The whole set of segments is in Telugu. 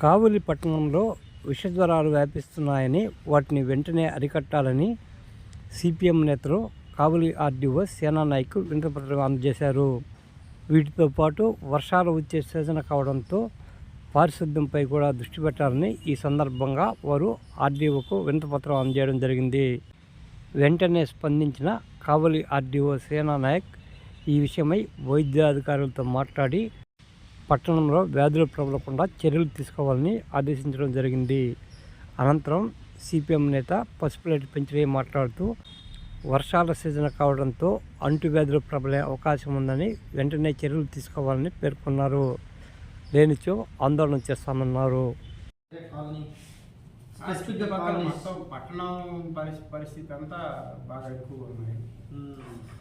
కావలి పట్టణంలో విషజ్వరాలు వ్యాపిస్తున్నాయని వాటిని వెంటనే అరికట్టాలని సిపిఎం నేతలు కావలి ఆర్డీఓ సేనా నాయక్ వింతపత్రం అందజేశారు. వీటితో పాటు వర్షాలు వచ్చే సీజన్ కావడంతో పారిశుద్ధ్యంపై కూడా దృష్టి పెట్టాలని ఈ సందర్భంగా వారు ఆర్డీఓకు వింతపత్రం అందజేయడం జరిగింది. వెంటనే స్పందించిన కావలి ఆర్డీఓ సేనా నాయక్ ఈ విషయమై వైద్యాధికారులతో మాట్లాడి పట్టణంలో వ్యాధులు ప్రబలకుండా చర్యలు తీసుకోవాలని ఆదేశించడం జరిగింది. అనంతరం సిపిఎం నేత పసుపులేటి పెంచడే మాట్లాడుతూ వర్షాల సీజన్ కావడంతో అంటువ్యాధులు ప్రబలే అవకాశం ఉందని వెంటనే చర్యలు తీసుకోవాలని పేర్కొన్నారు. లేనిచో ఆందోళన చేస్తామన్నారు. మొత్తం పట్టణం పరిస్థితి పరిస్థితి అంతా బాగా ఎక్కువ ఉన్నాయి.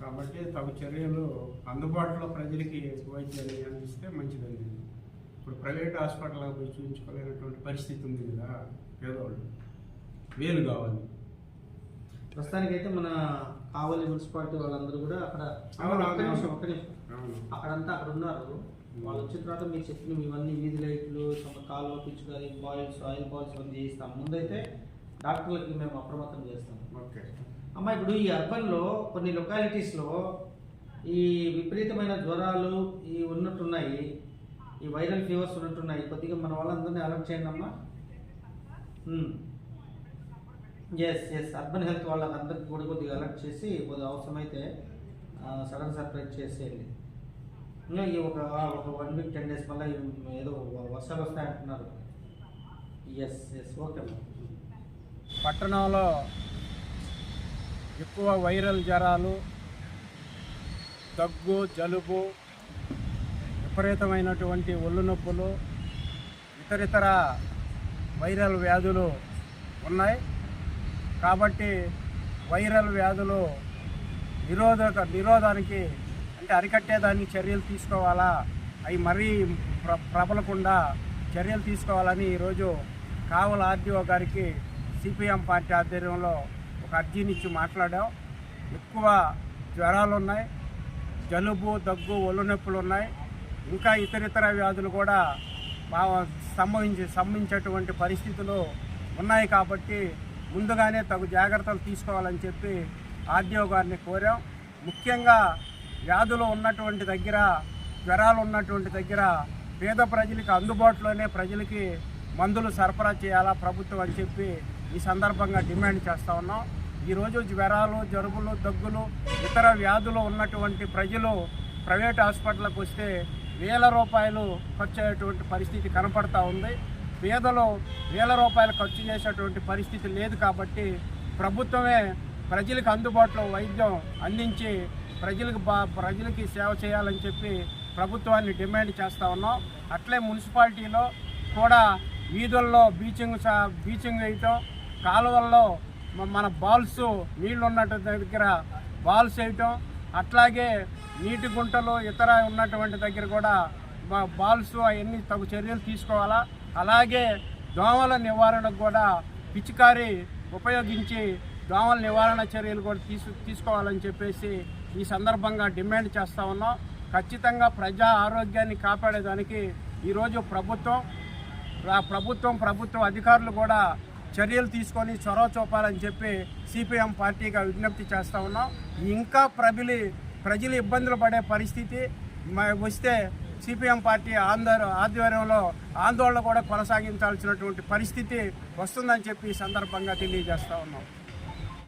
కాబట్టి తగు చర్యలు అందుబాటులో ప్రజలకి వైద్యాన్ని అందిస్తే మంచిదండి. ఇప్పుడు ప్రైవేట్ హాస్పిటల్కి పోయి చూపించుకోలేనటువంటి పరిస్థితి ఉంది కదా పేదవాళ్ళు. వేలు కావాలి. ప్రస్తుతానికైతే మన కావలి మున్సిపాలిటీ వాళ్ళందరూ కూడా అక్కడ అక్కడంతా అక్కడ ఉన్నారు వాళ్ళు వచ్చిన తర్వాత మీరు చెప్పిన ఇవన్నీ వీధి లైట్లు కాలువ పిచ్చుకారి బాయిల్స్ ఆయిల్ బాయిల్స్ ఇవన్నీ చేయిస్తాం ముందైతే డాక్టర్లకి మేము అప్రమత్తం చేస్తాం ఓకే. అమ్మ ఇప్పుడు ఈ అర్బన్లో కొన్ని లొకాలిటీస్లో ఈ విపరీతమైన జ్వరాలు ఈ ఉన్నట్టున్నాయి. ఈ వైరల్ ఫీవర్స్ ఉన్నట్టున్నాయి. కొద్దిగా మన వాళ్ళందరినీ అలర్ట్ చేయండి అమ్మా. ఎస్ ఎస్ అర్బన్ హెల్త్ వాళ్ళందరికీ కూడా కొద్దిగా అలర్ట్ చేసి కొద్దిగా అవసరమైతే సడన్ సర్ప్రైజ్ చేసేయండి. ఇంకా ఈ ఒక ఒక వన్ వీక్ టెన్ డేస్ మళ్ళీ ఏదో వర్షాలు వస్తాయంటున్నారు ఎస్ ఎస్ ఓకే పట్టణంలో ఎక్కువ వైరల్ జ్వరాలు దగ్గు జలుబు విపరీతమైనటువంటి ఒళ్ళు నొప్పులు ఇతరితర వైరల్ వ్యాధులు ఉన్నాయి. కాబట్టి వైరల్ వ్యాధులు నిరోధక నిరోధానికి అంటే అరికట్టేదానికి చర్యలు తీసుకోవాలా? అవి మరీ ప్ర ప్రబలకుండా చర్యలు తీసుకోవాలని ఈరోజు కావల ఆర్డీఓ గారికి సిపిఎం పార్టీ ఆధ్వర్యంలో ఒక అర్జీని ఇచ్చి మాట్లాడాం. ఎక్కువ జ్వరాలు ఉన్నాయి జలుబు దగ్గు ఒళ్ళు నొప్పులు ఉన్నాయి ఇంకా ఇతరితర వ్యాధులు కూడా బాగా సంభవించి సంభవించేటువంటి పరిస్థితులు ఉన్నాయి కాబట్టి ముందుగానే తగు జాగ్రత్తలు తీసుకోవాలని చెప్పి ఆర్డీఓ గారిని కోరాం. ముఖ్యంగా వ్యాధులు ఉన్నటువంటి దగ్గర జ్వరాలు ఉన్నటువంటి దగ్గర పేద ప్రజలకి అందుబాటులోనే ప్రజలకి మందులు సరఫరా చేయాలా ప్రభుత్వం అని చెప్పి ఈ సందర్భంగా డిమాండ్ చేస్తూ ఉన్నాం. ఈరోజు జ్వరాలు జరుబులు దగ్గులు ఇతర వ్యాధులు ఉన్నటువంటి ప్రజలు ప్రైవేట్ హాస్పిటల్కి వస్తే వేల రూపాయలు ఖర్చు అయ్యేటువంటి పరిస్థితి కనపడతా ఉంది. పేదలు వేల రూపాయలు ఖర్చు చేసేటువంటి పరిస్థితి లేదు కాబట్టి ప్రభుత్వమే ప్రజలకు అందుబాటులో వైద్యం అందించి ప్రజలకు బా ప్రజలకి సేవ చేయాలని చెప్పి ప్రభుత్వాన్ని డిమాండ్ చేస్తూ ఉన్నాం. అట్లే మున్సిపాలిటీలో కూడా వీధుల్లో బీచింగ్ సా- బీచింగ్ వేయటం కాలువల్లో మన బాల్స్ నీళ్ళు ఉన్నట్టు దగ్గర బాల్స్ వేయటం అట్లాగే నీటి గుంటలు ఇతర ఉన్నటువంటి దగ్గర కూడా బాల్స్ అవన్నీ తగు చర్యలు తీసుకోవాలా. అలాగే దోమల నివారణకు కూడా పిచికారి ఉపయోగించి దోమల నివారణ చర్యలు కూడా తీసు తీసుకోవాలని చెప్పేసి ఈ సందర్భంగా డిమాండ్ చేస్తూ ఉన్నాం. ఖచ్చితంగా ప్రజా ఆరోగ్యాన్ని కాపాడేదానికి ఈరోజు ప్రభుత్వం ప్రభుత్వం ప్రభుత్వ అధికారులు కూడా చర్యలు తీసుకొని చొరవ చూపాలని చెప్పి సిపిఎం పార్టీగా విజ్ఞప్తి చేస్తూ ఉన్నాం. ఇంకా ప్రబలి ప్రజలు ఇబ్బందులు పడే పరిస్థితి వస్తే సిపిఎం పార్టీ ఆంధ్ర ఆధ్వర్యంలో ఆందోళన కూడా కొనసాగించాల్సినటువంటి పరిస్థితి వస్తుందని చెప్పి ఈ సందర్భంగా తెలియజేస్తూ ఉన్నాం.